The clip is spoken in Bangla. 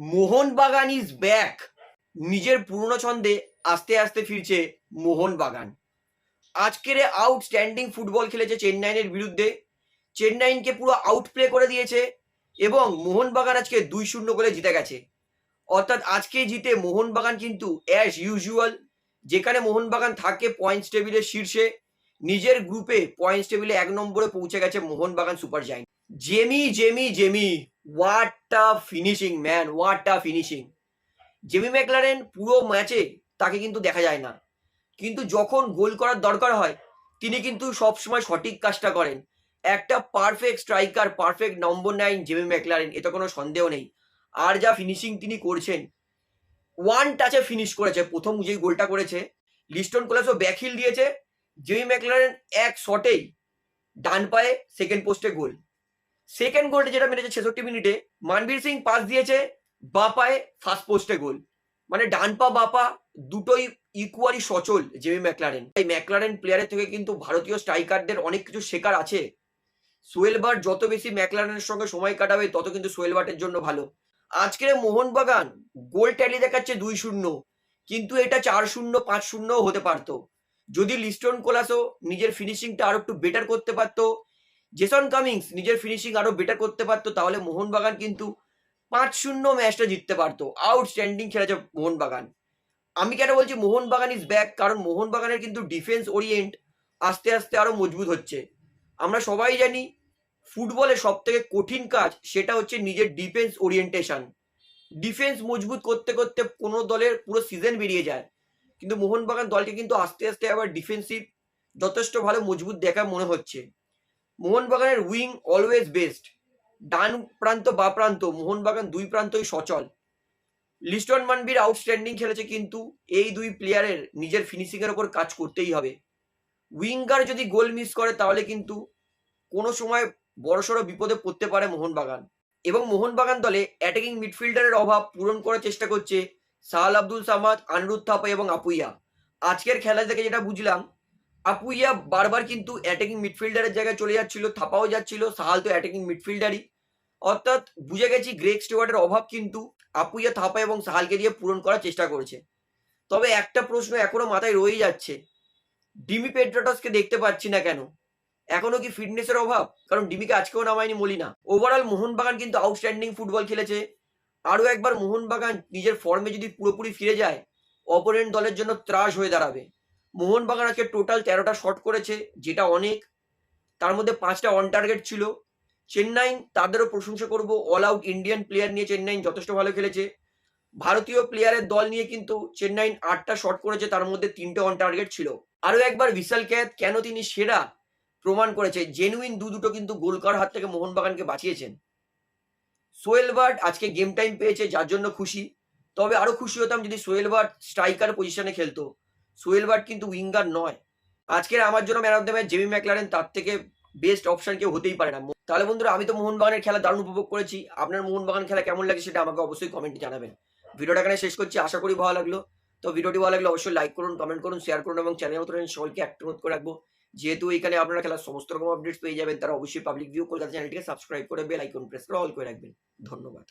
মোহনবাগান ইজ ব্যাক নিজের পুরনো ছন্দে আস্তে আস্তে ফিরছে মোহনবাগান। আজকের আউটস্ট্যান্ডিং ফুটবল খেলেছে চেন্নাইয়ের বিরুদ্ধে। চেন্নাইনকে পুরো আউট প্লে করে দিয়েছে এবং মোহনবাগান আজকে দুই শূন্য করে জিতে গেছে। অর্থাৎ আজকে জিতে মোহনবাগান কিন্তু অ্যাজ ইউজুয়াল যেখানে মোহনবাগান থাকে পয়েন্টস টেবিলের শীর্ষে। নিজের গ্রুপে পয়েন্টস টেবিলে এক নম্বরে পৌঁছে গেছে Mohun Bagan super giant Jamie Jamie Jamie what a finishing man what a finishing Jamie Maclaren পুরো ম্যাচে তাকে কিন্তু দেখা যায় না। কিন্তু যখন গোল করার দরকার হয়, তিনি কিন্তু সবসময় সঠিক কাজটা করেন। একটা perfect striker perfect number nine Jamie Maclaren এতে কোনো সন্দেহ নেই। আর যা ফিনিশিং তিনি করছেন ওয়ান টাচে ফিনিশ করেছে। প্রথম যেই গোলটা করেছে লিস্টন কোলাসও ব্যাকহিল দিয়েছে। জেমি ম্যাকলারেন এক শটেই ডান পায়ে সেকেন্ড পোস্টে গোল। সেকেন্ড গোলটা যেটা মেরেছে ছেষট্টি মিনিটে, মানবীর সিং পাস দিয়েছে বা পায়ে ফার্স্ট পোস্টে গোল মানে ডানপা বাপা দুটোই ইকুয়ালি সচল জেমি ম্যাকলারেন এই ম্যাকলারেন প্লেয়ারের থেকে কিন্তু ভারতীয় স্ট্রাইকারদের অনেক কিছু শেখার আছে। সোয়েলবার্ট যত বেশি ম্যাকলারেনের সঙ্গে সময় কাটাবে, তত কিন্তু সোয়েলবার্টের জন্য ভালো। আজকের মোহনবাগান গোল ট্যালি দেখাচ্ছে দুই শূন্য। কিন্তু এটা চার শূন্য, পাঁচ শূন্যও হতে পারতো। যদি লিস্টন কোলাসও নিজের ফিনিশিংটা আরও একটু বেটার করতে পারতো জেসন কামিংস নিজের ফিনিশিং আরও বেটার করতে পারতো, তাহলে মোহনবাগান কিন্তু পাঁচ শূন্য ম্যাচটা জিততে পারতো। আউটস্ট্যান্ডিং খেলেছে মোহনবাগান। আমি কেন বলছি মোহনবাগান ইজ ব্যাক কারণ মোহনবাগানের কিন্তু ডিফেন্স ওরিয়েন্ট আস্তে আস্তে আরও মজবুত হচ্ছে। আমরা সবাই জানি ফুটবলে সব থেকে কঠিন কাজ সেটা হচ্ছে নিজের ডিফেন্স ওরিয়েন্টেশন ডিফেন্স মজবুত করতে করতে কোনো দলের পুরো সিজন বেরিয়ে যায়। কিন্তু মোহনবাগান দলকে কিন্তু আস্তে আস্তে আবার ডিফেন্সিভ যথেষ্ট ভালো মজবুত দেখা মনে হচ্ছে। মোহনবাগানের উইং অলওয়েজ বেস্ট। ডান প্রান্ত, বা প্রান্ত, মোহনবাগান দুই প্রান্তই সচল। লিস্টন মানবির আউটস্ট্যান্ডিং খেলেছে কিন্তু এই দুই প্লেয়ারের নিজের ফিনিশিং এর উপর কাজ করতেই হবে। উইঙ্গার যদি গোল মিস করে, তাহলে কিন্তু কোনো সময় বড়সড় বিপদে পড়তে পারে মোহনবাগান। এবং মোহনবাগান দলে অ্যাটাকিং মিডফিল্ডারের অভাব পূরণ করার চেষ্টা করছে সাহাল আব্দুল সামাদ আনরুদ থাপা এবং আপুইয়া। আজকের খেলা থেকে যেটা বুঝলাম আপুইয়া বারবার কিন্তু অ্যাটাকিং মিডফিল্ডারের জায়গায় চলে যাচ্ছিল, থাপাও যাচ্ছিল, সাহাল তো অ্যাটাকিং মিডফিল্ডারই অর্থাৎ বুঝে গেছি গ্রেক স্টুয়ার্টের অভাব কিন্তু আপুইয়া, থাপা এবং সাহালকে দিয়ে পূরণ করার চেষ্টা করেছে। তবে একটা প্রশ্ন এখনও মাথায় রয়েই যাচ্ছে। ডিমি পেড্রাটসকে দেখতে পাচ্ছি না কেন? এখনও কি ফিটনেসের অভাব? কারণ ডিমিকে আজকেও নামায়নি মলিনা। ওভারঅল মোহনবাগান কিন্তু আউটস্ট্যান্ডিং ফুটবল খেলেছে। আরও একবার মোহনবাগান নিজের ফর্মে যদি পুরোপুরি ফিরে যায় অপোনেন্ট দলের জন্য ত্রাস হয়ে দাঁড়াবে। মোহনবাগান আজকে টোটাল তেরোটা শট করেছে, যেটা অনেক। তার মধ্যে পাঁচটা অন টার্গেট ছিল। চেন্নাই, তাদেরও প্রশংসা করব। অল আউট ইন্ডিয়ান প্লেয়ার নিয়ে চেন্নাই যথেষ্ট ভালো খেলেছে। ভারতীয় প্লেয়ারের দল নিয়ে কিন্তু চেন্নাই আটটা শট করেছে, তার মধ্যে তিনটে অন টার্গেট ছিল। আরও একবার বিশাল ক্যাত কেন তিনি সেরা প্রমাণ করেছে? জেনুইন দু দুটো কিন্তু গোল করার হাত থেকে মোহনবাগানকে বাঁচিয়েছেন। সোয়েল বার্ড আজকে গেম টাইম পেয়েছে, যার জন্য খুশি। তবে আরও খুশি হতাম যদি সোয়েল বার্ড স্ট্রাইকার পজিশনে খেলতো। বার্ড কিন্তু উইঙ্গার নয়। আজকের আমার জন্য man of the match Jamie Maclaren তার থেকে বেস্ট অপশন কেউ হতেই পারে না। তাহলে বন্ধুরা, আমি তো মোহনবাগানের খেলা দারুণ উপভোগ করেছি। আপনার মোহনবাগান খেলা কেমন লাগে সেটা আমাকে অবশ্যই কমেন্টে জানাবেন। ভিডিওটা এখানে শেষ করছি, আশা করি ভালো লাগল। তো ভিডিওটি ভালো লাগলে অবশ্যই লাইক করুন কমেন্ট করুন শেয়ার করুন এবং চ্যানেল মতো সকলকে অনুরোধ করে রাখব। যেহেতু এখানে আপনারা খেলার সমস্ত রকম আপডেটস পেয়ে যাবেন, তারা অবশ্যই পাবলিক ভিউ কলকাতা চ্যানেলটিকে সাবস্ক্রাইব করে বেল আইকন প্রেস করে অল করে রাখবেন। ধন্যবাদ।